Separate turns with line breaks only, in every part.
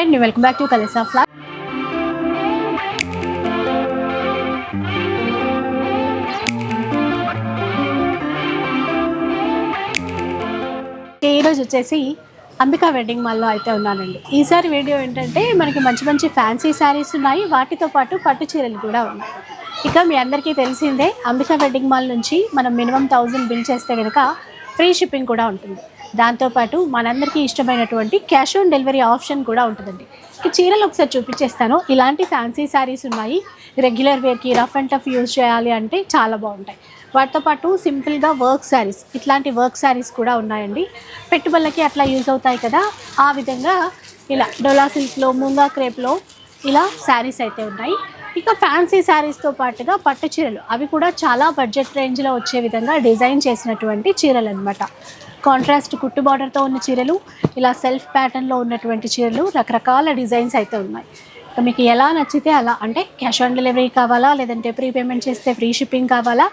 And welcome back to కలిసా ఫ్లా ఈరోజు వచ్చేసి అంబికా వెడ్డింగ్ మాల్లో అయితే ఉన్నానండి. ఈసారి వీడియో ఏంటంటే మనకి మంచి మంచి ఫ్యాన్సీ శారీస్ ఉన్నాయి. వాటితో పాటు పట్టు చీరలు కూడా ఉన్నాయి. ఇక మీ అందరికీ తెలిసిందే అంబికా వెడ్డింగ్ మాల్ నుంచి మనం మినిమం థౌజండ్ బిల్ చేస్తే కనుక ఫ్రీ షిప్పింగ్ కూడా ఉంటుంది. దాంతోపాటు మనందరికీ ఇష్టమైనటువంటి క్యాష్ ఆన్ డెలివరీ ఆప్షన్ కూడా ఉంటుందండి. చీరలు ఒకసారి చూపించేస్తాను. ఇలాంటి ఫ్యాన్సీ శారీస్ ఉన్నాయి. రెగ్యులర్ వేర్కి రఫ్ అండ్ టఫ్ యూజ్ చేయాలి అంటే చాలా బాగుంటాయి. వాటితో పాటు సింపుల్గా వర్క్ శారీస్ ఇట్లాంటి వర్క్ శారీస్ కూడా ఉన్నాయండి. పెట్టుబడులకి అట్లా యూజ్ అవుతాయి కదా. ఆ విధంగా ఇలా డోలా సిల్క్లో ముంగా క్రేప్లో ఇలా శారీస్ అయితే ఉన్నాయి. ఇక ఫ్యాన్సీ శారీస్తో పాటుగా పట్టు చీరలు అవి కూడా చాలా బడ్జెట్ రేంజ్లో వచ్చే విధంగా డిజైన్ చేసినటువంటి చీరలు అనమాట కాంట్రాస్ట్ కుట్టు బార్డర్తో ఉన్న చీరలు ఇలా సెల్ఫ్ ప్యాటర్న్లో ఉన్నటువంటి చీరలు రకరకాల డిజైన్స్ అయితే ఉన్నాయి. మీకు ఎలా నచ్చితే అలా అంటే క్యాష్ ఆన్ డెలివరీ కావాలా లేదంటే ప్రీ పేమెంట్ చేస్తే ఫ్రీ షిప్పింగ్ కావాలా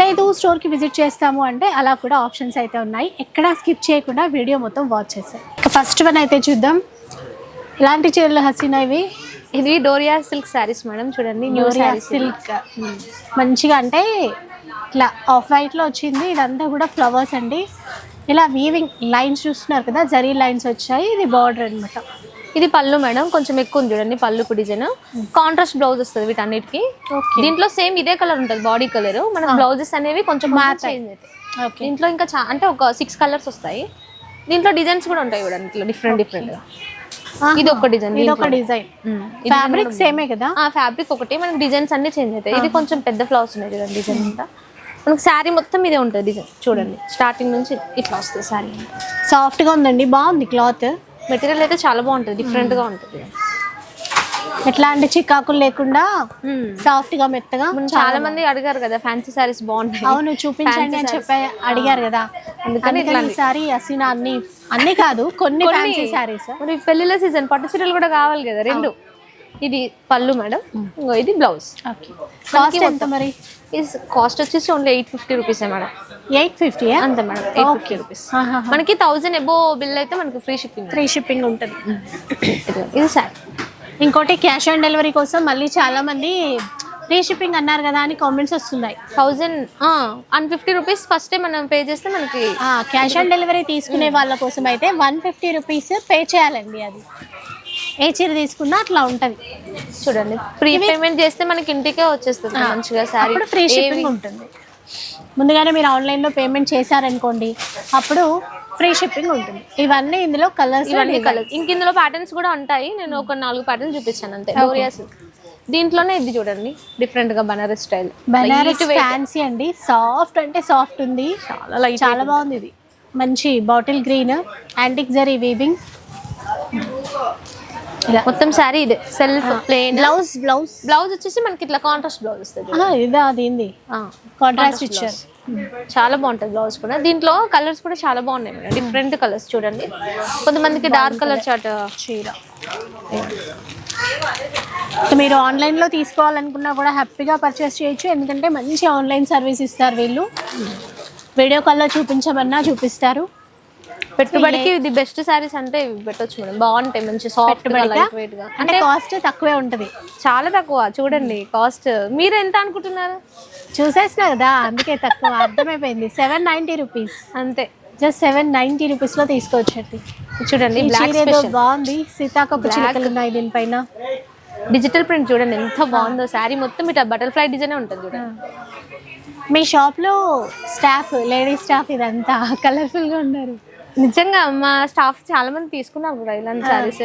లేదు స్టోర్కి విజిట్ చేస్తాము అంటే అలా కూడా ఆప్షన్స్ అయితే ఉన్నాయి. ఎక్కడా స్కిప్ చేయకుండా వీడియో మొత్తం వాచ్ చేస్తాయి ఇక ఫస్ట్ వన్ అయితే చూద్దాం. ఇలాంటి చీరలు హసీనా ఇవి?
ఇది డోరియా సిల్క్ శారీస్ మేడం చూడండి శారీస్
సిల్క్. మంచిగా అంటే ఇట్లా ఆఫ్ వైట్లో వచ్చింది. ఇదంతా కూడా ఫ్లవర్స్ అండి. ఇలా వీవింగ్ లైన్స్ చూస్తున్నారు కదా జరీ లైన్స్ వచ్చాయి. ఇది బార్డర్ అనమాట
ఇది పళ్ళు మేడం కొంచెం ఎక్కువ ఉంది చూడండి పళ్ళుకు డిజైన్ కాంట్రాస్ట్ బ్లౌజ్ వస్తుంది వీటన్నిటికి. దీంట్లో సేమ్ ఇదే కలర్ ఉంటుంది బాడీ కలర్ మన బ్లౌజెస్ అనేవి కొంచెం అవుతాయి.
ఓకే
దీంట్లో ఇంకా చా అంటే ఒక సిక్స్ కలర్స్ వస్తాయి. దీంట్లో డిజైన్స్ కూడా ఉంటాయి చూడండి ఇట్లా డిఫరెంట్ డిఫరెంట్గా ఇది ఒక డిజైన్
ఇది ఒక డిజైన్ ఫ్యాబ్రిక్ సేమే కదా?
ఫ్యాబ్రిక్ ఒకటి మనకి డిజైన్స్ అన్ని చేంజ్ అవుతాయి. ఇది కొంచెం పెద్ద ఫ్లవర్స్ ఉన్నాయి చూడండి డిజైన్ అంతా. మనకి శారీ మొత్తం ఇదే ఉంటుంది. డిజైన్ చూడండి. స్టార్టింగ్ నుంచి ఇట్లా వస్తుంది శారీ.
సాఫ్ట్గా ఉందండి. బాగుంది క్లాత్
మెటీరియల్ అయితే చాలా బాగుంటుంది. డిఫరెంట్గా ఉంటుంది.
ఎట్లాంటి చికాకులు లేకుండా సాఫ్ట్గా మెత్తగా?
చాలా మంది అడిగారు కదా ఫ్యాన్సీ శారీస్ బాగుంటాయి
అవును చూపించండి అని చెప్పి అడిగారు కదా.
అందుకని
ఈసారి అసలు అన్ని అన్ని కాదు కొన్ని ఫ్యాన్సీ శారీస్
మరి పెళ్ళిళ్ళ సీజన్ పట్టు చీరలు కూడా కావాలి కదా రెండు. ఇది పళ్ళు మేడం. ఇంకో ఇది బ్లౌజ్.
కాస్ట్ ఎంత మరి?
కాస్ట్ వచ్చేసి only eight fifty rupees madam.
Eight fifty
అంతే మేడం ఎయిట్ ఫిఫ్టీ రూపీస్ మనకి థౌజండ్ ఎబో బిల్ అయితే మనకి ఫ్రీ షిప్పింగ్
ఫ్రీ షిప్పింగ్ ఉంటుంది.
ఇది సార్
ఇంకోటి క్యాష్ ఆన్ డెలివరీ కోసం మళ్ళీ చాలా మంది ఫ్రీ షిప్పింగ్ అన్నారు కదా అని కామెంట్స్ వస్తున్నాయి.
Thousand one fifty rupees first మనం పే చేస్తే మనకి
క్యాష్ ఆన్ డెలివరీ తీసుకునే వాళ్ళ కోసం అయితే వన్ ఫిఫ్టీ రూపీస్ పే చేయాలండి అది. ఏ చీర తీసుకున్నా అట్లా ఉంటుంది.
చూడండి. ప్రీ పేమెంట్ చేస్తే మనకి ఇంటికే వచ్చేస్తుంది మంచిగా
అప్పుడు ఫ్రీ షిప్పింగ్ ఉంటుంది. ముందుగానే మీరు ఆన్లైన్లో పేమెంట్ చేశారనుకోండి అప్పుడు ఫ్రీ షిప్పింగ్ ఉంటుంది. ఇవన్నీ ఇందులో కలర్స్
ఇవన్నీ కలర్స్ ఇంక ఇందులో ప్యాటర్న్స్ కూడా ఉంటాయి. నేను ఒక నాలుగు ప్యాటర్న్స్ చూపించాను అంతే. డోరియా సిల్క్ దీంట్లోనే ఇది చూడండి. డిఫరెంట్గా బనారస్ స్టైల్
బనారస్ ఫ్యాన్సీ అండి. సాఫ్ట్ అంటే సాఫ్ట్ ఉంది.
చాలా
చాలా బాగుంది ఇది. మంచి bottle green antique zari weaving ఇలా.
మొత్తం శారీ ఇదే. Self plain
blouse blouse
blouse వచ్చేసి మనకి ఇట్లా కాంట్రాస్ట్ బ్లౌజ్ వస్తుంది.
ఇదా అది ఏంది? కాంట్రాస్ట్ ఇచ్చారు
చాలా బాగుంటుంది బ్లౌజ్ కూడా. దీంట్లో కలర్స్ కూడా చాలా బాగున్నాయి మేడం. డిఫరెంట్ కలర్స్ చూడండి. కొంతమందికి డార్క్ కలర్ చాట్
చీర. మీరు ఆన్లైన్లో తీసుకోవాలనుకున్నా కూడా హ్యాపీగా పర్చేస్ చేయొచ్చు. ఎందుకంటే మంచి ఆన్లైన్ సర్వీస్ ఇస్తారు వీళ్ళు. వీడియో కాల్లో చూపించమన్నా చూపిస్తారు.
పెట్టుబడికి ఇది బెస్ట్ శారీస్ అంటే పెట్టొచ్చు మేడం. బాగుంటాయి మంచి సాఫ్ట్గా లైట్ వెయిట్గా.
అంటే కాస్ట్ తక్కువే ఉంటుంది.
చాలా తక్కువ చూడండి కాస్ట్ మీరు ఎంత అనుకుంటున్నారు?
చూసేసిన కదా అందుకే తక్కువ. అర్థమైపోయింది. సెవెన్ నైంటీ రూపీస్
అంతే.
జస్ట్ సెవెన్ నైంటీ రూపీస్లో తీసుకోవచ్చండి.
చూడండి
ఏదో బాగుంది. సీతాకొక చిలుకలు ఉన్నాయి దీనిపైన.
డిజిటల్ ప్రింట్ చూడండి ఎంత బాగుందో శారీ మొత్తం ఇట్లా బటర్ఫ్లై డిజైన్ ఉంటుంది చూడండి.
మీ షాప్లో స్టాఫ్ లేడీస్ స్టాఫ్ ఇదంతా కలర్ఫుల్గా ఉన్నారు
నిజంగా మా స్టాఫ్ చాలా మంది తీసుకున్నారు కూడా ఇలాంటి శారీస్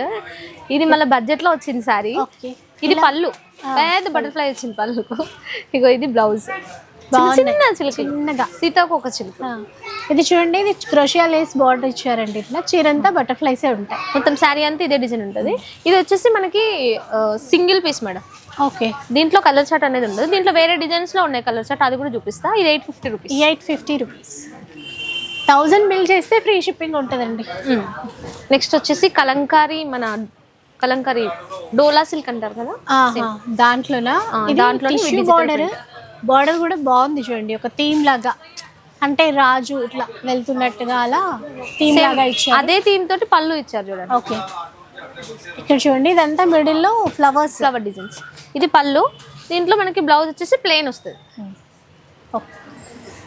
ఇది మళ్ళీ బడ్జెట్లో వచ్చింది
ఓకే.
ఇది పళ్ళు. పెద్ద బటర్ఫ్లై వచ్చింది పళ్ళుకు. ఇగో ఇది బ్లౌజ్. చిన్న చిలుక
చిన్నగా.
సీతాకు ఒక చిలుక.
ఇది చూడండి ఇది క్రోషియా లేస్ బార్డర్ ఇచ్చారండి ఇట్లా. చీరంతా బటర్ఫ్లైసే ఉంటాయి.
మొత్తం శారీ అంతా ఇదే డిజైన్ ఉంటుంది. ఇది వచ్చేసి మనకి సింగిల్ పీస్ మేడం
ఓకే.
దీంట్లో కలర్ చార్ట్ అనేది ఉండదు. దీంట్లో వేరే డిజైన్స్లో ఉన్నాయి కలర్ చార్ట్ అది కూడా చూపిస్తా. ఇది eight fifty rupees
eight fifty rupees thousand bill చేస్తే ఫ్రీ షిప్పింగ్ ఉంటుందండి.
నెక్స్ట్ వచ్చేసి కలంకారీ మన కలంకారీ డోలా సిల్క్ అంటారు కదా?
దాంట్లోనా?
digital
బార్డర్ బార్డర్ కూడా బాగుంది చూడండి ఒక థీమ్ లాగా. అంటే రాజు ఇట్లా వెళ్తున్నట్టుగా అలా థీమ్ లాగా ఇచ్చారు.
అదే థీమ్ తోటి పళ్ళు ఇచ్చారు చూడండి.
ఓకే. ఇక్కడ చూడండి ఇదంతా మిడిల్లో ఫ్లవర్స్
ఫ్లవర్ డిజైన్స్ ఇది పళ్ళు. దీంట్లో మనకి బ్లౌజ్ వచ్చేసి ప్లెయిన్ వస్తుంది.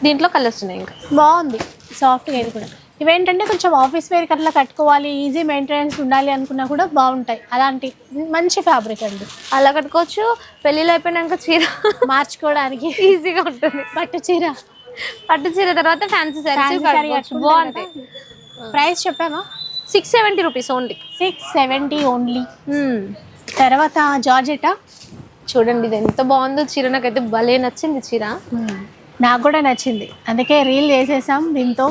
దీంట్లో కలర్స్ ఉన్నాయి ఇంకా.
బాగుంది. సాఫ్ట్గా ఇది కూడా ఇవేంటంటే కొంచెం ఆఫీస్ వేర్ అట్లా కట్టుకోవాలి ఈజీ మెయింటెనెన్స్ ఉండాలి అనుకున్నా కూడా బాగుంటాయి. అలాంటి మంచి ఫ్యాబ్రిక్ అండి.
అలా కట్టుకోవచ్చు. పెళ్ళిళ్ళు అయిపోయినాక చీర
మార్చుకోవడానికి.
ఈజీగా ఉంటుంది.
పట్టు చీర.
పట్టు చీర తర్వాత ఫ్యాన్సీ
కట్టుకుంటారు
బాగుంటాయి.
Price చెప్పామా
six seventy rupees only
six seventy only తర్వాత జార్జెటా?
చూడండి ఇది ఎంత బాగుందో చీర. నాకైతే భలే నచ్చింది చీర.
నాకు కూడా నచ్చింది. అందుకే రీల్ చేసేసాం దీంతో.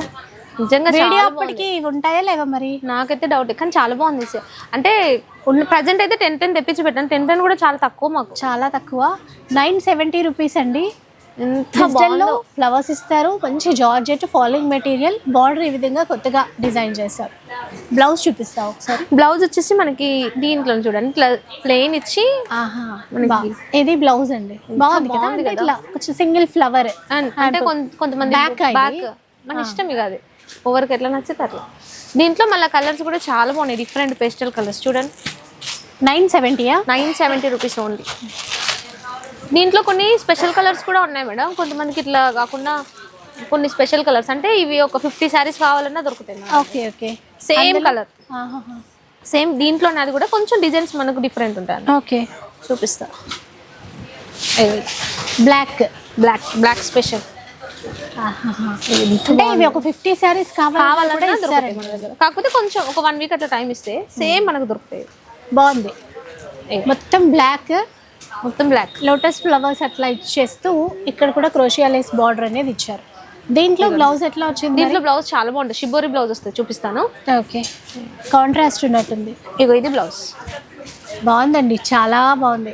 నిజంగా
వీడియో. అప్పటికి ఉంటాయా లేవా మరి?
నాకైతే డౌట్ కానీ చాలా బాగుంది. అంటే ప్రజెంట్ అయితే టెన్ టెన్ తెప్పించి పెట్టాను. టెన్ టెన్ కూడా చాలా తక్కువ మాకు.
చాలా తక్కువ. నైన్ సెవెంటీ రూపీస్ అండి. డిజిటల్లో
బాగుందో.
ఫ్లవర్స్ ఇస్తారు మంచి జార్జెట్ ఫాలోయింగ్ మెటీరియల్ బార్డర్ ఈ విధంగా కొత్తగా డిజైన్ చేస్తారు బ్లౌజ్ చూపిస్తావు ఒకసారి?
బ్లౌజ్ వచ్చేసి మనకి దీంట్లో చూడండి ఇట్లా ప్లెయిన్ ఇచ్చి
ఇది బ్లౌజ్ అండి. బాగుంది కదా ఇట్లా కొంచెం సింగిల్ ఫ్లవర్
అంటే కొంతమంది? బ్యాక్ మన ఇష్టం ఇక అది. ఓవర్కి ఎట్లా నచ్చితే అట్లా. దీంట్లో మళ్ళీ కలర్స్ కూడా చాలా బాగున్నాయి. డిఫరెంట్ పేస్టల్ కలర్స్ చూడండి.
నైన్ సెవెంటీయా
నైన్ సెవెంటీ రూపీస్ ఓన్లీ దీంట్లో కొన్ని స్పెషల్ కలర్స్ కూడా ఉన్నాయి మేడం. కొంతమందికి ఇట్లా కాకుండా కొన్ని స్పెషల్ కలర్స్ అంటే ఇవి ఒక ఫిఫ్టీ శారీస్ కావాలన్నా దొరుకుతాయి
okay okay.
Same colour same దీంట్లో అది కూడా కొంచెం డిజైన్స్ మనకు డిఫరెంట్ ఉంటాయి
ఓకే.
చూపిస్తా.
బ్లాక్
బ్లాక్ బ్లాక్ స్పెషల్
అంటే ఇవి ఒక ఫిఫ్టీ శారీస్ కావాలి
కావాలన్నా
కూడా
దొరుకుతాయి
ఇస్తారండి
మన దగ్గర. కాకపోతే కొంచెం ఒక వన్ వీక్ అట్లా టైం ఇస్తే సేమ్ మనకు దొరుకుతాయి.
బాగుంది. మొత్తం బ్లాక్
మొత్తం బ్లాక్
లోటస్ ఫ్లవర్స్ అట్లా ఇచ్చేస్తూ ఇక్కడ కూడా క్రోషియా లేస్ బార్డర్ అనేది ఇచ్చారు. దీంట్లో బ్లౌజ్ ఎట్లా వచ్చింది
దీంట్లో బ్లౌజ్ చాలా బాగుంటుంది. షిబోరి బ్లౌజ్ వస్తుంది. చూపిస్తాను.
ఓకే కాంట్రాస్ట్ ఉన్నట్టుంది.
ఇగో ఇది బ్లౌజ్
బాగుందండి. చాలా బాగుంది.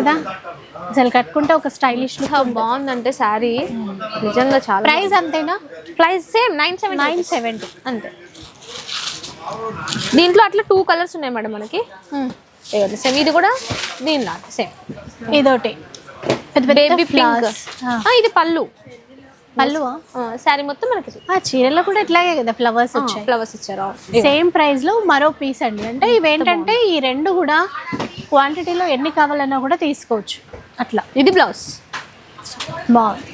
కదా? అసలు కట్టుకుంటే ఒక స్టైలిష్
బాగుందంటే శారీ నిజంగా చాలా
ప్రైస్ అంతేనా?
Price same nine seven
nine seventy
అంతే. దీంట్లో అట్లా టూ కలర్స్ ఉన్నాయి మేడం మనకి. సేమ్ ఇది కూడా దీనిలా సేమ్
ఇదోటి పెద్ద పెద్ద
బేబీ పింక్ ఇది పళ్ళు.
పళ్ళు
శారీ మొత్తం మనకి
ఆ చీరలో కూడా ఇట్లాగే కదా ఫ్లవర్స్ వచ్చాయి.
ఫ్లవర్స్ ఇచ్చారు
సేమ్ ప్రైస్లో మరో పీస్ అండి. అంటే ఇవేంటంటే ఈ రెండు కూడా క్వాంటిటీలో ఎన్ని కావాలన్నా కూడా తీసుకోవచ్చు. అట్లా.
ఇది బ్లౌజ్
బాగుంది.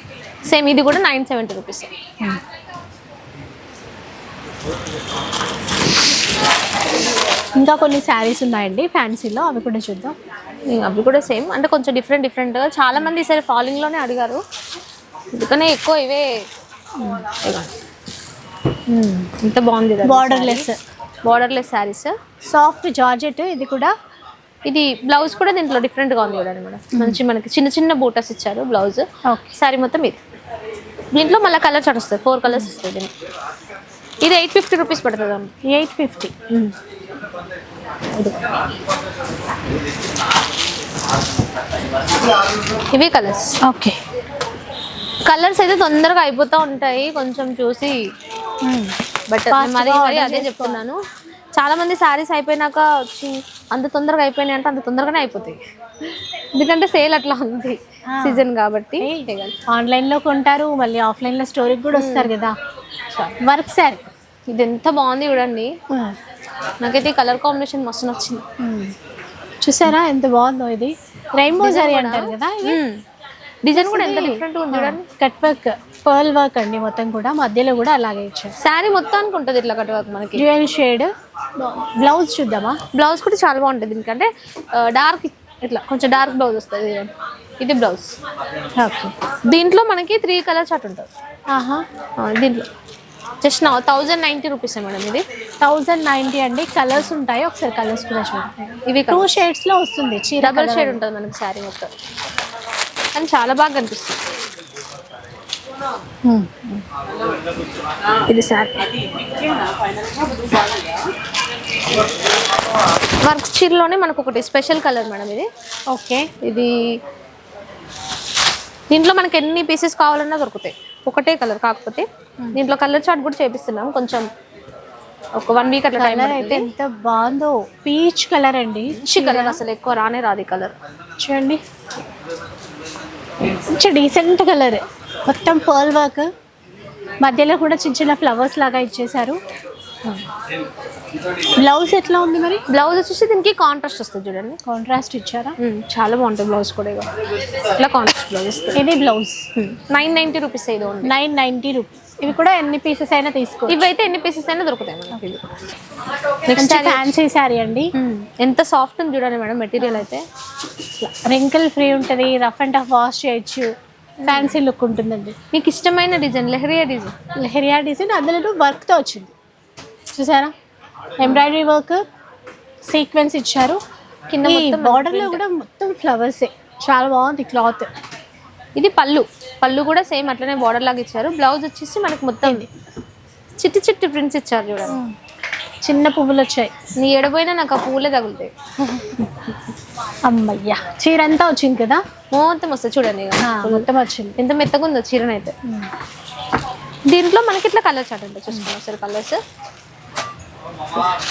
సేమ్ ఇది కూడా నైన్ సెవెంటీ రూపీస్
ఇంకా కొన్ని శారీస్ ఉన్నాయండి ఫ్యాన్సీలో. అవి కూడా చూద్దాం.
అవి కూడా సేమ్. అంటే కొంచెం డిఫరెంట్ డిఫరెంట్ చాలా మంది ఈసారి ఫాలోయింగ్లోనే అడిగారు. అందుకనే ఎక్కువ ఇవే. ఎంత బాగుంది
borderless
borderless saris.
Soft georgette ఇది కూడా.
ఇది బ్లౌజ్ కూడా దీంట్లో different గా ఉంది చూడండి మేడం. మంచి మనకి చిన్న చిన్న బూటస్ ఇచ్చారు బ్లౌజ్. శారీ మొత్తం ఇది. దీంట్లో మళ్ళీ కలర్ చాట్ వస్తుంది. ఫోర్ కలర్స్ వస్తాయి ఇది ఎయిట్ ఫిఫ్టీ రూపీస్ పడుతుంది.
ఎయిట్ ఫిఫ్టీ
ఇవి కలర్స్
ఓకే.
కలర్స్ అయితే తొందరగా అయిపోతూ ఉంటాయి కొంచెం చూసి. బట్ మరి మరి అదే చెప్తున్నాను. చాలా మంది శారీస్ అయిపోయినాక వచ్చి అంత తొందరగా అయిపోయినాయి అంటే అంత తొందరగానే అయిపోతాయి. ఎందుకంటే సేల్ అట్లా ఉంది సీజన్ కాబట్టి.
ఆన్లైన్లో కొంటారు మళ్ళీ ఆఫ్లైన్లో స్టోరీకి కూడా వస్తారు కదా. వర్క్ శారీ
ఇది ఎంత బాగుంది చూడండి. నాకైతే కలర్ కాంబినేషన్ మస్తు నచ్చింది.
చూసారా? ఎంత బాగుందో ఇది. రెయిన్బో జరీ అంటారు కదా
డిజైన్ కూడా ఎంత డిఫరెంట్ ఉంది చూడండి.
కట్ వర్క్ పర్ల్ వర్క్ అండి మొత్తం కూడా. మధ్యలో కూడా అలాగే ఇచ్చారు.
శారీ మొత్తానికి ఉంటుంది ఇట్లా కట్ వర్క్ మనకి.
డ్యూయల్ షేడ్ బ్లౌజ్ చూద్దామా?
బ్లౌజ్ కూడా చాలా బాగుంటుంది ఎందుకంటే డార్క్ ఇట్లా కొంచెం డార్క్ బ్లౌజ్ వస్తుంది. ఇది బ్లౌజ్
ఓకే
దీంట్లో మనకి త్రీ కలర్ చాట్ ఉంటుంది.
ఆహా.
దీంట్లో. జస్ట్ నా థౌజండ్ నైంటీ రూపీస్ మేడం ఇది.
థౌజండ్ నైంటీ అండి. కలర్స్ ఉంటాయి. ఒకసారి కలర్స్ కూడా చూడండి.
ఇవి
టూ షేడ్స్లో వస్తుంది. చీర
డబల్ షేడ్ ఉంటుంది మనకి శారీ మొత్తం. కానీ చాలా బాగా కనిపిస్తుంది. ఇది వర్క్ చీరలోనే మనకు ఒకటి స్పెషల్ కలర్ మేడం ఇది.
ఓకే.
ఇది దీంట్లో మనకి ఎన్ని పీసెస్ కావాలన్నా దొరుకుతాయి. ఒకటే కలర్ కాకపోతే దీంట్లో కలర్ చార్ట్ కూడా చేపిస్తున్నాం. కొంచెం ఒక వన్ వీక్ అట్లా టైం
అయితే ఎంత బాగుందో. పీచ్ కలర్ అండి.
మంచి కలర్ అసలు ఎక్కువ రానే రాదు ఈ కలర్
చూడండి. మంచి డీసెంట్ కలర్ మొత్తం పర్ల్ వర్క్ మధ్యలో కూడా చిన్న చిన్న ఫ్లవర్స్ లాగా ఇచ్చేసారు బ్లౌజ్ ఎట్లా ఉంది మరి?
బ్లౌజ్ వచ్చేసి దీనికి కాంట్రాస్ట్ వస్తుంది చూడండి.
కాంట్రాస్ట్ ఇచ్చారా?
ఉమ్, చాలా బాగుంటుంది బ్లౌజ్ కూడా ఇగో. ఇట్లా కాంట్రాస్ట్ బ్లౌజ్
ఇది బ్లౌజ్
నైన్ నైంటీ రూపీస్ ఇది ఉంది.
నైన్ నైంటీ రూపీస్ ఇవి కూడా ఎన్ని పీసెస్ అయినా తీసుకో
ఇవైతే ఎన్ని పీసెస్ అయినా దొరుకుతాయి మనకి నెక్స్ట్
ఫ్యాన్సీ శారీ అండి.
ఎంత సాఫ్ట్ ఉంది చూడండి మేడం మెటీరియల్ అయితే.
రింకిల్ ఫ్రీ ఉంటుంది రఫ్ అండ్ టఫ్ వాష్ చేయొచ్చు. ఫ్యాన్సీ లుక్ ఉంటుందండి.
మీకు ఇష్టమైన design leheriya design
leheriya design అందులో వర్క్తో వచ్చింది. చూసారా? ఎంబ్రాయిడరీ వర్క్ సీక్వెన్స్ ఇచ్చారు.
కింద
బార్డర్లో కూడా మొత్తం ఫ్లవర్సే చాలా బాగుంది క్లాత్
ఇది పళ్ళు. పళ్ళు కూడా సేమ్ అట్లనే బార్డర్ లాగా ఇచ్చారు. బ్లౌజ్ వచ్చేసి మనకి మొత్తం చిట్టి చిట్టి ప్రింట్స్ ఇచ్చారు చూడండి.
చిన్న పువ్వులు వచ్చాయి.
నీ ఎడపోయినా నాకు ఆ పువ్వులే తగులుతాయి.
అమ్మయ్యా. చీర అంతా వచ్చింది కదా?
మొత్తం వస్తుంది చూడండి
మొత్తం వచ్చింది.
ఎంత మెత్తగా ఉందో చీరనైతే. దీంట్లో మనకి ఇట్లా కలర్ చాట్ ఉంటుంది చూసుకోండి ఒకసారి కలర్స్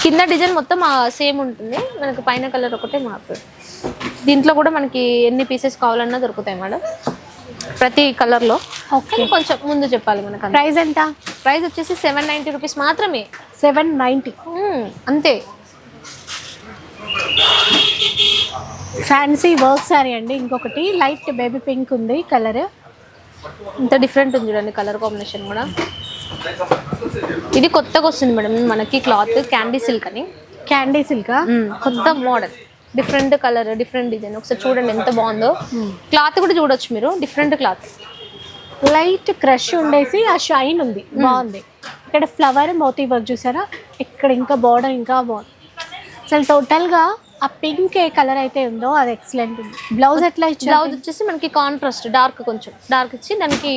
కింద డిజైన్ మొత్తం సేమ్ ఉంటుంది. మనకి పైన కలర్ ఒకటే మారుతుంది దీంట్లో కూడా మనకి ఎన్ని పీసెస్ కావాలన్నా దొరుకుతాయి మేడం. ప్రతి కలర్లో
ఓకే.
కొంచెం ముందు చెప్పాలి మనకు.
ప్రైస్ ఎంత?
ప్రైస్ వచ్చేసి సెవెన్ నైంటీ రూపీస్ మాత్రమే.
సెవెన్ నైంటీ
అంతే.
ఫ్యాన్సీ వర్క్ సారీ అండి ఇంకొకటి. లైట్ బేబీ పింక్ ఉంది కలర్
ఇంత డిఫరెంట్ ఉంది చూడండి కలర్ కాంబినేషన్ కూడా. ఇది కొత్తగా వస్తుంది మేడం. మనకి క్లాత్ క్యాండీ సిల్క్ అని.
క్యాండీ సిల్క్
కొత్త model. Different colour different design. ఒకసారి చూడండి ఎంత బాగుందో. క్లాత్ కూడా చూడొచ్చు మీరు. Different cloth.
లైట్ క్రష్ ఉండేసి ఆ షైన్ ఉంది. బాగుంది. ఇక్కడ ఫ్లవర్ మోతీ వర్క్ చూసారా? ఇక్కడ ఇంకా బార్డర్ ఇంకా బాగుంది. అసలు టోటల్గా ఆ పింక్ ఏ కలర్ అయితే ఉందో అది ఎక్సలెంట్ ఉంది. బ్లౌజ్ ఎట్లా ఇచ్చారు?
బ్లౌజ్ వచ్చేసి మనకి కాంట్రాస్ట్ డార్క్ కొంచెం. డార్క్ ఇచ్చి దానికి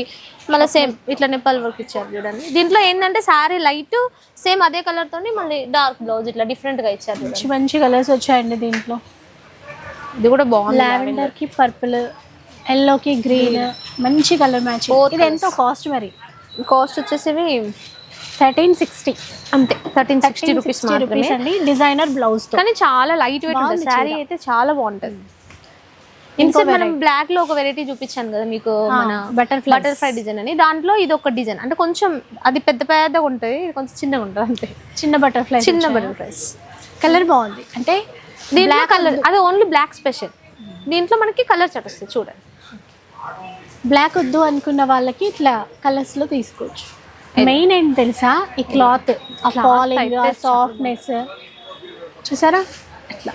మళ్ళీ సేమ్ ఇట్లా నెప్పల్ వర్క్ ఇచ్చారు చూడండి. దీంట్లో ఏంటంటే సారీ లైట్ సేమ్ అదే కలర్ తోని మళ్ళీ డార్క్ బ్లౌజ్ ఇట్లా డిఫరెంట్గా ఇచ్చారు
మంచి మంచి కలర్స్ వచ్చాయండి దీంట్లో.
ఇది కూడా బాగుంది
లావెండర్కి పర్పుల్ ఎల్లోకి గ్రీన్ మంచి కలర్ మ్యాచ్ ఇది ఎంతో కాస్ట్ మరి?
కాస్ట్ వచ్చేసి
థర్టీన్ సిక్స్టీ
అంతే థర్టీన్ సిక్స్టీ రూపీస్ మాత్రమే.
అండి డిజైనర్ బ్లౌజ్
కానీ చాలా లైట్ వెయిట్ ఉంటుంది శారీ అయితే చాలా బాగుంటుంది. ఇన్సెట్ మనం బ్లాక్లో ఒక వెరైటీ చూపించాను కదా మీకు మన
butterflies.
బటర్ఫ్లై డిజైన్ అని. దాంట్లో ఇది ఒక డిజైన్ అంటే కొంచెం అది పెద్ద పెద్దగా ఉంటుంది ఇది కొంచెం చిన్నగా ఉంటుంది అంతే.
చిన్న బటర్ఫ్లై
చిన్న బటర్ఫ్లైస్
కలర్ బాగుంది. అంటే
దీంట్లో కలర్ అది ఓన్లీ బ్లాక్ స్పెషల్ దీంట్లో మనకి కలర్ చాట్ వస్తుంది చూడండి.
బ్లాక్ వద్దు అనుకున్న వాళ్ళకి ఇట్లా కలర్స్లో తీసుకోవచ్చు. మెయిన్ ఏంటి తెలుసా? ఈ క్లాత్ ఆ ఫాలింగ్ సాఫ్ట్నెస్ చూసారా? ఇట్లా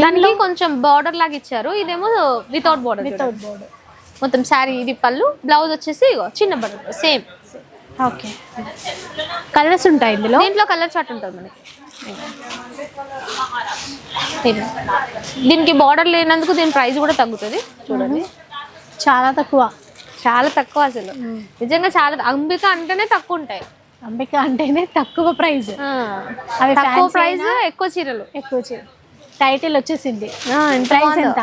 దానికి కొంచెం బార్డర్ లాగా ఇచ్చారు. ఇదేమో వితౌట్ బార్డర్
వితౌట్ బోర్డర్
మొత్తం శారీ ఇది పళ్ళు బ్లౌజ్ వచ్చేసి చిన్న బటర్ సేమ్
ఓకే. కలర్స్ ఉంటాయి ఇందులో?
దీంట్లో కలర్ చార్ట్ ఉంటుంది మనకి. దీనికి బార్డర్ లేనందుకు దీని ప్రైస్ కూడా తగ్గుతుంది. చూడండి.
చాలా తక్కువ.
చాలా తక్కువ అసలు. నిజంగా చాలా అంబిక అంటేనే తక్కువ ఉంటాయి.
అంబిక అంటేనే తక్కువ ప్రైస్
ఆ.
అవి
తక్కువ ప్రైస్ ఎక్కువ చీరలు.
ఎక్కువ టైటిల్ వచ్చేసింది. ప్రైస్. ఎంత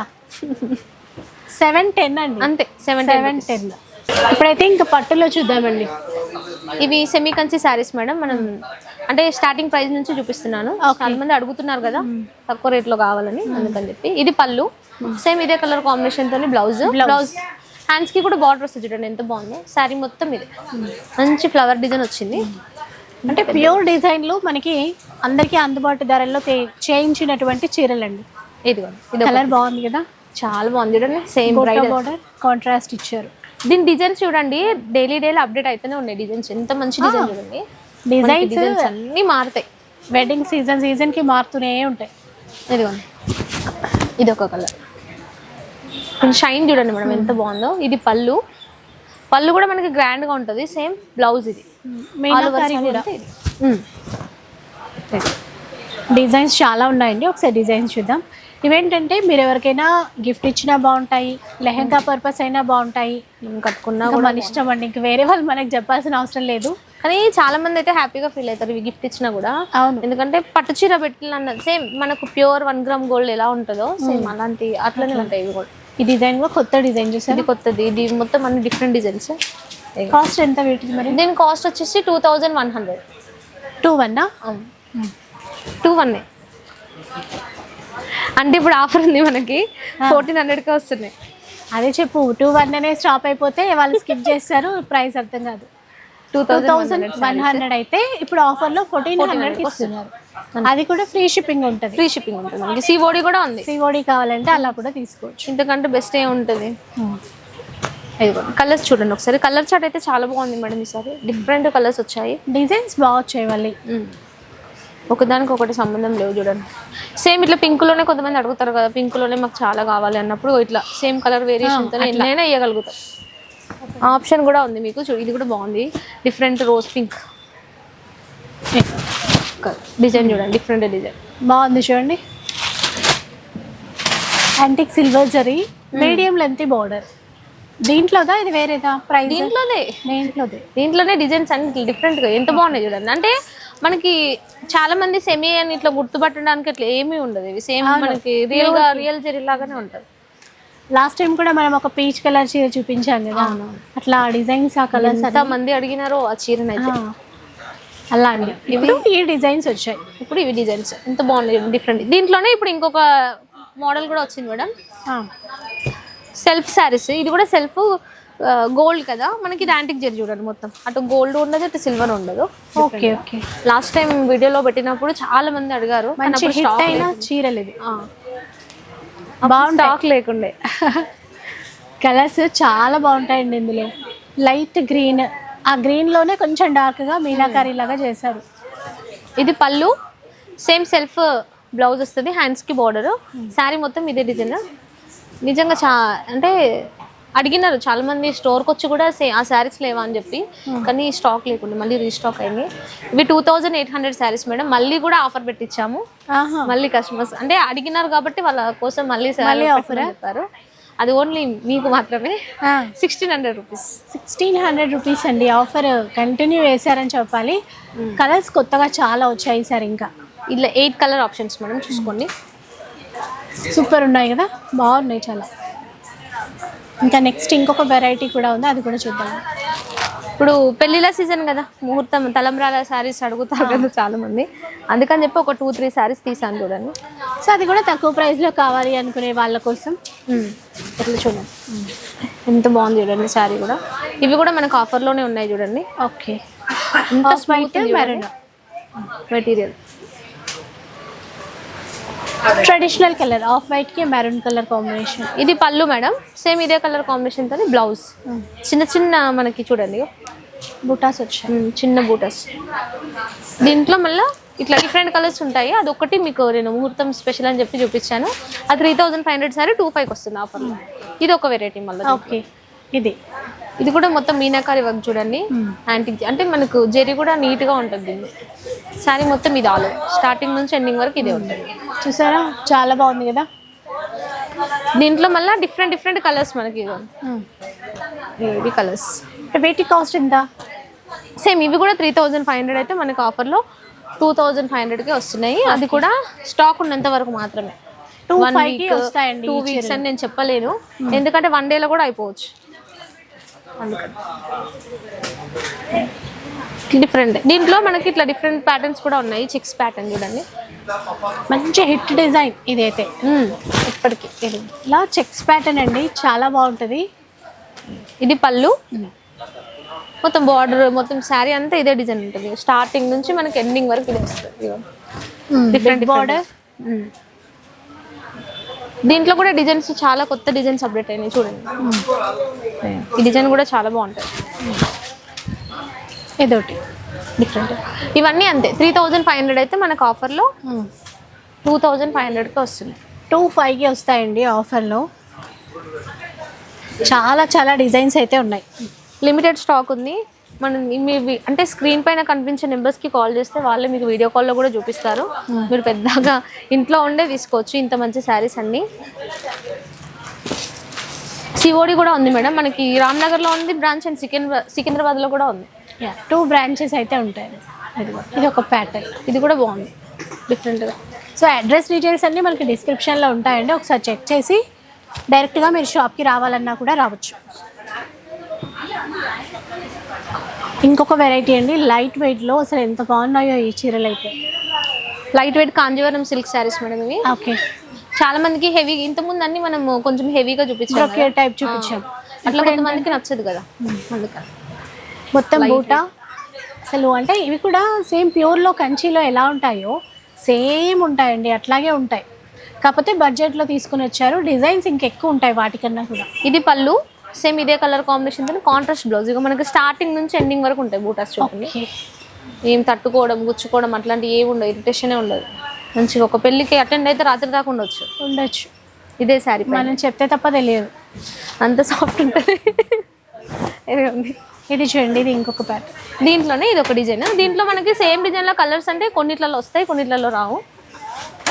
సెవెన్ టెన్ అండి.
అంతే సెవెన్
సెవెన్ టెన్ ఇప్పుడైతే ఇంకా పట్టులో చూద్దామండి.
ఇవి సెమీ కంచి శారీస్ మేడం. మనం అంటే స్టార్టింగ్ ప్రైస్ నుంచి చూపిస్తున్నాను. చాలా మంది అడుగుతున్నారు కదా తక్కువ రేట్లో కావాలని అందుకని చెప్పి. ఇది పళ్ళు. సేమ్ ఇదే కలర్ కాంబినేషన్ తోని బ్లౌజ్ బ్లౌజ్ హ్యాండ్స్కి కూడా బార్డర్ వస్తుంది చూడండి ఎంత బాగుందో. శారీ మొత్తం ఇది. మంచి ఫ్లవర్ డిజైన్ వచ్చింది.
అంటే ప్యూర్ డిజైన్లు మనకి అందరికీ అందుబాటు ధరల్లో చేయించినటువంటి చీరలండి.
ఇది ఇది
కలర్ బాగుంది కదా?
చాలా బాగుంది చూడండి సేమ్
బార్డర్ కాంట్రాస్ట్ ఇచ్చారు.
దీని డిజైన్స్ చూడండి డైలీ డైలీ అప్డేట్ అయితేనే ఉన్నాయి డిజైన్స్ ఎంత మంచి డిజైన్ చూడండి.
డిజైన్స్
అన్ని మారుతాయి.
వెడ్డింగ్ సీజన్ సీజన్కి మారుతూనే ఉంటాయి.
ఇదిగోండి. ఇది ఒక కలర్ షైన్ చూడండి మేడం ఎంత బాగుందో. ఇది పళ్ళు. పళ్ళు కూడా మనకి grand గా ఉంటుంది. సేమ్ బ్లౌజ్ ఇది.
డిజైన్స్ చాలా ఉన్నాయండి. ఒకసారి డిజైన్స్ చూద్దాం. ఇవేంటంటే మీరు ఎవరికైనా గిఫ్ట్ ఇచ్చినా బాగుంటాయి లెహంగా పర్పస్ అయినా బాగుంటాయి.
కట్టుకున్నా
మన ఇష్టం అండి. ఇంక వేరే వాళ్ళు మనకి చెప్పాల్సిన అవసరం లేదు.
కానీ చాలా మంది అయితే హ్యాపీగా ఫీల్ అవుతారు ఇవి గిఫ్ట్ ఇచ్చినా కూడా.
అవును.
ఎందుకంటే పట్టు చీర పెట్టిన సేమ్ మనకు ప్యూర్ వన్ గ్రామ్ గోల్డ్ ఎలా ఉంటుందో సేమ్ అలాంటి అట్లనే. ఉంటాయి ఇవి కూడా.
ఈ డిజైన్ కూడా కొత్త డిజైన్ చూసారు?
ఇది కొత్తది. ఇది మొత్తం అన్ని డిఫరెంట్ డిజైన్స్
కాస్ట్ ఎంత వీటిది మరి?
దీని కాస్ట్ వచ్చేసి two thousand one hundred
two వన్నా
two one అంటే ఇప్పుడు ఆఫర్ ఉంది మనకి. ఫోర్టీన్ హండ్రెడ్కే వస్తున్నాయి.
అదే చెప్పు టూ వన్ అనే స్టాప్ అయిపోతే వాళ్ళు స్కిప్ చేస్తారు ప్రైస్ అర్థం కాదు. టూ థౌసండ్ వన్ హండ్రెడ్ అయితే ఇప్పుడు ఆఫర్లో ఫోర్టీన్ హండ్రెడ్ ఇస్తున్నారు. అది కూడా ఫ్రీ షిప్పింగ్ ఉంటుంది.
ఫ్రీ షిప్పింగ్ ఉంటుంది. మనకి సిఓడి కూడా ఉంది.
సిఓడి కావాలంటే అలా కూడా తీసుకోవచ్చు.
ఇంతకంటే బెస్ట్ ఏ ఉంటుంది. కలర్స్ చూడండి ఒకసారి. కలర్ చార్ట్ అయితే చాలా బాగుంది మేడం ఈసారి. డిఫరెంట్ కలర్స్ వచ్చాయి.
డిజైన్స్ బాగా వచ్చాయి మళ్ళీ.
ఒకదానికి ఒకటి సంబంధం లేవు చూడండి. సేమ్ ఇట్లా పింక్లోనే కొంతమంది అడుగుతారు కదా పింక్లోనే మాకు చాలా కావాలి అన్నప్పుడు ఇట్లా సేమ్ కలర్ వేరియేషన్తో ఎన్నైనా ఇవ్వగలుగుతాం ఆప్షన్ కూడా ఉంది మీకు. ఇది కూడా బాగుంది. డిఫరెంట్ రోజ్ పింక్ డిజైన్ చూడండి. డిఫరెంట్ డిజైన్
బాగుంది చూడండి. Antique silver zari medium length border దీంట్లోదా? ఇది వేరేదా? ప్రైస్
దీంట్లోనే
దీంట్లోదే.
దీంట్లోనే డిజైన్స్ అన్ని డిఫరెంట్గా. ఎంత బాగున్నాయి చూడండి. అంటే మనకి చాలా మంది సెమీ అని ఇట్లా గుర్తుపట్టడానికి అట్లా ఏమీ ఉండదు. ఇవి సేమ్ మనకి రియల్గా రియల్ జరీ లాగానే ఉంటుంది
లాస్ట్ టైం కూడా మనం ఒక పీచ్ కలర్ చీర చూపించాం కదా. అట్లా డిజైన్స్ ఆ కలర్స్
ఎంత మంది అడిగినారో ఆ చీరనైతే.
అలా అండి. ఇప్పుడు ఈ డిజైన్స్ వచ్చాయి.
ఇప్పుడు ఇవి డిజైన్స్ ఎంత బాగున్నాయి డిఫరెంట్ దీంట్లోనే ఇప్పుడు ఇంకొక మోడల్ కూడా వచ్చింది మేడం. సెల్ఫ్ శారీస్ ఇది కూడా సెల్ఫ్ గోల్డ్ కదా. మనకి ఇది యాంటిక్ జరీ చూడండి మొత్తం. అటు గోల్డ్ ఉండదు అటు సిల్వర్ ఉండదు.
ఓకే ఓకే
లాస్ట్ టైం వీడియోలో పెట్టినప్పుడు చాలా మంది అడిగారు. కానీ స్టాక్ లేకుండే.
కలర్స్ చాలా బాగుంటాయండి ఇందులో. లైట్ గ్రీన్ ఆ గ్రీన్లోనే కొంచెం డార్క్గా మీనాకారి లాగా చేశారు.
ఇది పళ్ళు. సేమ్ సెల్ఫ్ బ్లౌజ్ వస్తుంది హ్యాండ్స్కి బార్డర్ శారీ మొత్తం ఇదే డిజైన్ నిజంగా చా అంటే అడిగినారు. చాలా మంది స్టోర్కి వచ్చి కూడా సే ఆ శారీస్ లేవా అని చెప్పి. కానీ స్టాక్ లేకుండా మళ్ళీ రీస్టాక్ అయింది. ఇవి two thousand eight hundred saris madam. మళ్ళీ కూడా ఆఫర్ పెట్టించాము మళ్ళీ కస్టమర్స్ అంటే అడిగినారు కాబట్టి వాళ్ళ కోసం మళ్ళీ శారీ ఆఫర్? చెప్పారు. అది ఓన్లీ మీకు మాత్రమే. Sixteen hundred rupees
sixteen hundred rupees అండి. ఆఫర్ కంటిన్యూ వేశారని చెప్పాలి. కలర్స్ కొత్తగా చాలా వచ్చాయి సార్ ఇంకా.
ఇలా ఎయిట్ కలర్ ఆప్షన్స్ మేడం చూసుకోండి.
సూపర్ ఉన్నాయి కదా? బాగున్నాయి చాలా. ఇంకా నెక్స్ట్ ఇంకొక వెరైటీ కూడా ఉంది అది కూడా చూద్దాం.
ఇప్పుడు పెళ్ళిళ్ళ సీజన్ కదా ముహూర్తం తలంబ్రాల శారీస్ అడుగుతారు కదా చాలా మంది అందుకని చెప్పి ఒక టూ త్రీ శారీస్ తీసాను చూడండి.
సో అది కూడా తక్కువ ప్రైస్లో కావాలి అనుకునే వాళ్ళ కోసం.
ఇట్లా చూడండి. ఎంత బాగుంది చూడండి శారీ కూడా. ఇవి కూడా మనకు ఆఫర్లోనే ఉన్నాయి చూడండి.
Okay.
Material
traditional colour off వైట్కి maroon colour combination
ఇది పళ్ళు మేడం. సేమ్ ఇదే కలర్ కాంబినేషన్తో బ్లౌజ్ చిన్న చిన్న మనకి చూడండి.
బుటాస్ వచ్చాయి.
ఉమ్, చిన్న బూటస్. దీంట్లో మళ్ళీ ఇట్లా డిఫరెంట్ కలర్స్ ఉంటాయి. అది ఒకటి మీకు నేను ముహూర్తం స్పెషల్ అని చెప్పి చూపించాను. అది three thousand five hundred sorry two ఫైవ్కి వస్తుంది ఆఫర్ ఇది ఒక వెరైటీ మళ్ళీ
ఓకే ఇది.
ఇది కూడా మొత్తం మీనాకారి వర్క్ చూడండి. యాంటిక్ అంటే మనకు జెరీ కూడా నీట్గా ఉంటుంది. దీన్ని సారీ మొత్తం ఇది ఆల్. స్టార్టింగ్ నుంచి ఎండింగ్ వరకు ఇదే ఉంటుంది.
చూసారా? చాలా బాగుంది కదా?
దీంట్లో మళ్ళీ డిఫరెంట్ డిఫరెంట్ కలర్స్ మనకి. ఇవి కలర్స్
వీటి కాస్ట్ ఎంత?
సేమ్ ఇవి కూడా త్రీ థౌజండ్ ఫైవ్ హండ్రెడ్ అయితే మనకి ఆఫర్లో టూ థౌజండ్ ఫైవ్ హండ్రెడ్కి వస్తున్నాయి. అది కూడా స్టాక్ ఉన్నంత వరకు మాత్రమే.
టూ
వీక్ టూ వీక్స్ అని నేను చెప్పలేను. ఎందుకంటే వన్ డేలో కూడా అయిపోవచ్చు. డిఫరెంట్ దీంట్లో మనకి ఇట్లా డిఫరెంట్ ప్యాటర్న్స్ కూడా ఉన్నాయి. చెక్స్ ప్యాటర్న్ చూడండి.
మంచి హిట్ డిజైన్ ఇదైతే.
ఇప్పటికి.
ఇలా చెక్స్ ప్యాటర్న్ అండి. చాలా బాగుంటుంది.
ఇది పళ్ళు. మొత్తం బార్డర్ మొత్తం శారీ అంతా ఇదే డిజైన్ ఉంటుంది. స్టార్టింగ్ నుంచి మనకి ఎండింగ్ వరకు ఇదే వస్తుంది. Different
border.
దీంట్లో కూడా డిజైన్స్ చాలా కొత్త డిజైన్స్ అప్డేట్ అయినాయి చూడండి. ఈ డిజైన్ కూడా చాలా బాగుంటుంది
ఇదొకటి.
డిఫరెంట్ ఇవన్నీ అంతే. త్రీ థౌజండ్ ఫైవ్ హండ్రెడ్ అయితే మనకు ఆఫర్లో టూ థౌజండ్ ఫైవ్ హండ్రెడ్కి వస్తుంది.
టూ ఫైవ్కి వస్తాయండి ఆఫర్లో. చాలా చాలా డిజైన్స్ అయితే ఉన్నాయి.
లిమిటెడ్ స్టాక్ ఉంది. మనం మీ అంటే స్క్రీన్ పైన కనిపించే నెంబర్స్కి కాల్ చేస్తే వాళ్ళే మీకు వీడియో కాల్లో కూడా చూపిస్తారు. మీరు పెద్దగా ఇంట్లో ఉండే తీసుకోవచ్చు ఇంత మంచి శారీస్ అన్నీ. సిఓడి కూడా ఉంది మేడం. మనకి రామ్నగర్లో ఉంది బ్రాంచ్ అండ్ సికింద్రా సికింద్రాబాద్లో కూడా ఉంది.
టూ బ్రాంచెస్ అయితే ఉంటాయి. ఇది ఒక ప్యాటర్న్
ఇది కూడా బాగుంది. డిఫరెంట్గా
సో అడ్రస్ డీటెయిల్స్ అన్నీ మనకి డిస్క్రిప్షన్లో ఉంటాయండి. ఒకసారి చెక్ చేసి డైరెక్ట్గా మీరు షాప్కి రావాలన్నా కూడా రావచ్చు. ఇంకొక వెరైటీ అండి. లైట్ వెయిట్లో అసలు ఎంత బాగున్నాయో ఈ చీరలు అయితే.
Light weight Kanjeevaram silk saris madam ఇవి.
ఓకే
చాలా మందికి హెవీ ఇంతకుముందు అన్ని మనం కొంచెం హెవీగా చూపించాం
బ్రొకే టైప్ చూపించాం.
అట్లా కొంతమందికి నచ్చదు కదా. అందుకని
మొత్తం బూట? అసలు అంటే ఇవి కూడా సేమ్ ప్యూర్లో కంచిలో ఎలా ఉంటాయో సేమ్ ఉంటాయండి. అట్లాగే ఉంటాయి. కాకపోతే బడ్జెట్లో తీసుకుని వచ్చారు. డిజైన్స్ ఇంకెక్కువ ఉంటాయి వాటికన్నా కూడా.
ఇది పళ్ళు. సేమ్ ఇదే కలర్ కాంబినేషన్తో కాంట్రాస్ట్ బ్లౌజ్ ఇక మనకి స్టార్టింగ్ నుంచి ఎండింగ్ వరకు ఉంటాయి బూటాస్ చూడండి. ఏం తట్టుకోవడం గుచ్చుకోవడం అట్లాంటివి ఏమి ఉండవు ఇరిటేషనే ఉండదు. మంచిగా ఒక పెళ్ళికి అటెండ్ అయితే రాత్రి దాకా ఉండొచ్చు.
ఉండొచ్చు.
ఇదే శారీ
మనం చెప్తే తప్ప తెలియదు.
అంత సాఫ్ట్ ఉంటుంది. ఇది
చూడండి ఇది ఇంకొక ప్యాట్
దీంట్లోనే ఇది ఒక డిజైన్ దీంట్లో మనకి సేమ్ డిజైన్లో కలర్స్ అంటే కొన్నిట్లలో వస్తాయి కొన్నిట్లలో రావు.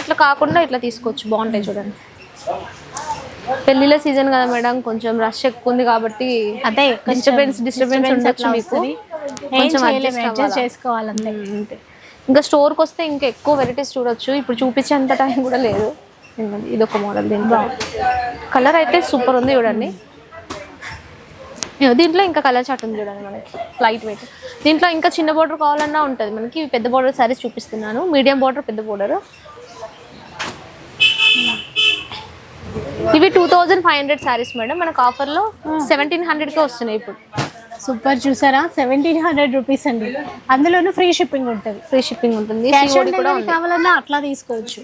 అట్లా కాకుండా ఇట్లా తీసుకోవచ్చు. బాగుంటాయి చూడండి. పెళ్ళిళ్ళ సీజన్ కదా మేడం కొంచెం రష్ ఎక్కువ ఉంది కాబట్టి
అదే
డిస్టర్బెన్స్ డిస్టర్బెన్స్ ఉండొచ్చు మీకు. కొంచెం
అడ్జస్ట్
ఇంకా స్టోర్కి వస్తే ఇంకా ఎక్కువ వెరైటీస్ చూడొచ్చు. ఇప్పుడు చూపించేంత టైం కూడా లేదు. ఇది ఒక మోడల్ దీంట్లో కలర్ అయితే సూపర్ ఉంది చూడండి. దీంట్లో ఇంకా కలర్ చాట్ ఉంది చూడండి మనకి. లైట్ వెయిట్ దీంట్లో ఇంకా చిన్న బోర్డర్ కావాలన్నా ఉంటుంది. మనకి పెద్ద బోర్డర్ సారీస్ చూపిస్తున్నాను. మీడియం బోర్డర్ పెద్ద బోర్డర్ ఇవి two thousand five hundred saris madam. మనకు ఆఫర్లో సెవెంటీన్ హండ్రెడ్కే వస్తున్నాయి ఇప్పుడు.
సూపర్ చూసారా? సెవెంటీన్ హండ్రెడ్ రూపీస్ అండి. అందులోనూ ఫ్రీ షిప్పింగ్ ఉంటుంది.
ఫ్రీ షిప్పింగ్ ఉంటుంది.
క్యాష్ ఆన్
కూడా
డెలివరీ కావాలన్నా అట్లా తీసుకోవచ్చు.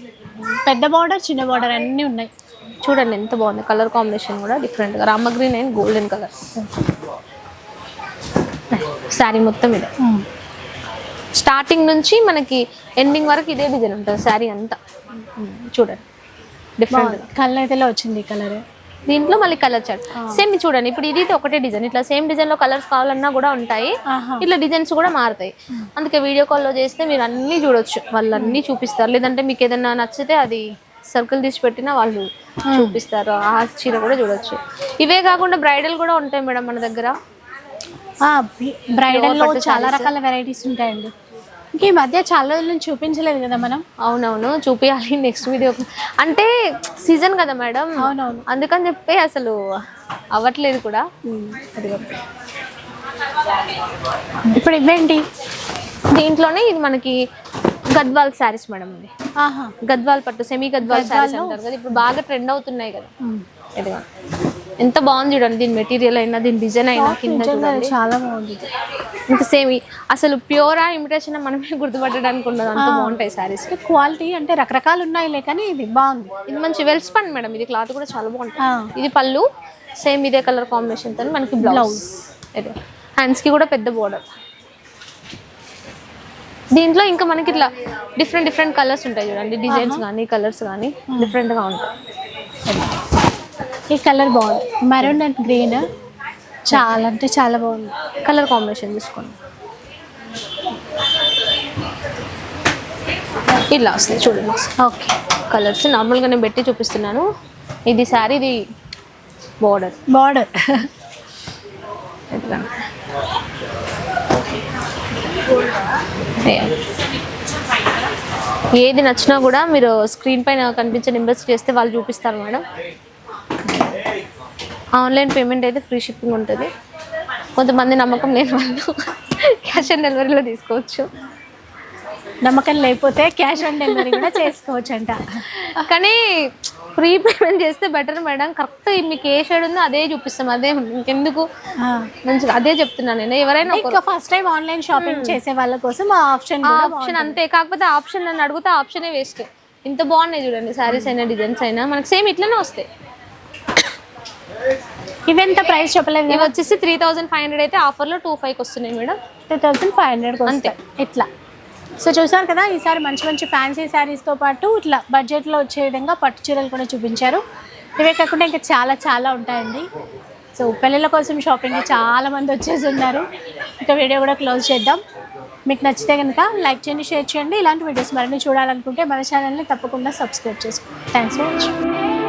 పెద్ద బార్డర్ చిన్న బార్డర్ అన్నీ ఉన్నాయి.
చూడండి ఎంత బాగుంది. కలర్ కాంబినేషన్ కూడా డిఫరెంట్గా rama green and golden colour sari మొత్తం ఇదే. స్టార్టింగ్ నుంచి మనకి ఎండింగ్ వరకు ఇదే డిజైన్ ఉంటుంది. శారీ అంతా. చూడండి. డిఫరెంట్
కలర్ అయితే వచ్చింది కలర్
దీంట్లో మళ్ళీ కలర్ చార్ట్ సేమ్ చూడండి ఇప్పుడు ఇది ఒకటే డిజైన్ ఇట్లా సేమ్ డిజైన్లో కలర్స్ కావాలన్నా కూడా ఉంటాయి. ఇట్లా డిజైన్స్ కూడా మారుతాయి. అందుకే వీడియో కాల్లో చేస్తే మీరు అన్నీ చూడొచ్చు. వాళ్ళు అన్నీ చూపిస్తారు. లేదంటే మీకు ఏదైనా నచ్చితే అది సర్కిల్ తీసి పెట్టినా వాళ్ళు చూపిస్తారు. ఆ చీర కూడా చూడొచ్చు. ఇవే కాకుండా బ్రైడల్ కూడా ఉంటాయి మేడం మన దగ్గర.
బ్రైడల్ చాలా రకాల వెరైటీస్ ఉంటాయండి. ఈ మధ్య చాలా రోజుల నుంచి చూపించలేదు కదా మనం?
అవునవును చూపించాలి నెక్స్ట్ వీడియో అంటే సీజన్ కదా మేడం?
అవునవును.
అందుకని చెప్పి అసలు అవ్వట్లేదు కూడా.
ఇప్పుడు ఇవేంటి?
దీంట్లోనే ఇది మనకి గద్వాల్ శారీస్ మేడం ఇది. గద్వాల్ పట్టు సెమీ గద్వాల్ శారీస్ అంటారు కదా ఇప్పుడు బాగా ట్రెండ్ అవుతున్నాయి కదా. ఎంత బాగుంది చూడండి దీని మెటీరియల్ అయినా దీని డిజైన్ అయినా కింద చూడండి.
చాలా బాగుంది.
ఇంకా సేమ్ అసలు ప్యూరా ఇమిటేషన్ మనమే గుర్తుపట్టడానికి ఉండదు అంత బాగుంటాయి
అంటే క్వాలిటీ అంటే రకరకాలు ఉన్నాయిలే కానీ ఇది బాగుంది.
ఇది మంచి వెల్ స్పన్ మేడం ఇది క్లాత్ కూడా చాలా బాగుంటుంది.
ఆ,
ఇది పళ్ళు సేమ్ ఇదే కలర్ కాంబినేషన్తో మనకి బ్లౌజ్ హ్యాండ్స్కి కూడా పెద్ద బోర్డర్ దీంట్లో ఇంకా మనకి ఇట్లా డిఫరెంట్ డిఫరెంట్ కలర్స్ ఉంటాయి చూడండి డిజైన్స్ కానీ కలర్స్ కానీ డిఫరెంట్గా ఉంటాయి.
ఈ కలర్ బాగుంది. మెరూన్ అండ్ గ్రీన్ చాలా అంటే చాలా బాగుంది.
కలర్ కాంబినేషన్ తీసుకోండి ఇలా వస్తాయి చూడండి.
ఓకే
కలర్స్ నార్మల్గా నేను పెట్టి చూపిస్తున్నాను. ఇది శారీ ఇది బోర్డర్
బార్డర్
ఇట్లా ఏది నచ్చినా కూడా మీరు స్క్రీన్ పైన కనిపించే నెంబర్స్ చేస్తే వాళ్ళు చూపిస్తారు మేడం. ఆన్లైన్ పేమెంట్ అయితే ఫ్రీ షిప్పింగ్ ఉంటుంది. కొంతమంది నమ్మకం లేని వాళ్ళు క్యాష్ ఆన్ డెలివరీలో తీసుకోవచ్చు.
నమ్మకం లేకపోతే క్యాష్ ఆన్ డెలివరీ కూడా చేసుకోవచ్చు అంట
కానీ ఫ్రీ పేమెంట్ చేస్తే బెటర్ మేడం. కరెక్ట్ మీకు ఏ షేడ్ ఉందో అదే చూపిస్తాం. అదే ఇంకెందుకు. మంచిగా అదే చెప్తున్నాను నేను. ఎవరైనా
ఇంకా ఫస్ట్ టైం ఆన్లైన్ షాపింగ్ చేసే వాళ్ళ కోసం ఆ ఆప్షన్
ఆప్షన్ అంతే. కాకపోతే ఆప్షన్ నన్ను అడిగితే ఆప్షనే వేస్ట్ ఇంత బాగున్నాయి చూడండి శారీస్ అయినా డిజైన్స్ అయినా. మనకి సేమ్ ఇట్లనే వస్తాయి.
ఇవెంత ప్రైస్ చెప్పలేదు
ఇవి వచ్చేసి త్రీ థౌసండ్ ఫైవ్ హండ్రెడ్ అయితే ఆఫర్లో టూ ఫైవ్కి వస్తున్నాయి madam.
Two thousand five hundred
అంతే.
ఇట్లా. సో చూసారు కదా ఈసారి మంచి మంచి ఫ్యాన్సీ శారీస్తో పాటు ఇట్లా బడ్జెట్లో వచ్చే విధంగా పట్టు చీరలు కూడా చూపించారు. ఇవే కాకుండా ఇంకా చాలా చాలా ఉంటాయండి. సో పెళ్ళిళ్ళ కోసం షాపింగ్కి చాలా మంది వచ్చేసి ఉన్నారు. ఇంకా వీడియో కూడా క్లోజ్ చేద్దాం. మీకు నచ్చితే కనుక లైక్ చేయండి షేర్ చేయండి. ఇలాంటి వీడియోస్ మరిన్ని చూడాలనుకుంటే మన ఛానల్ని తప్పకుండా సబ్స్క్రైబ్ చేసుకోండి. Thanks for watching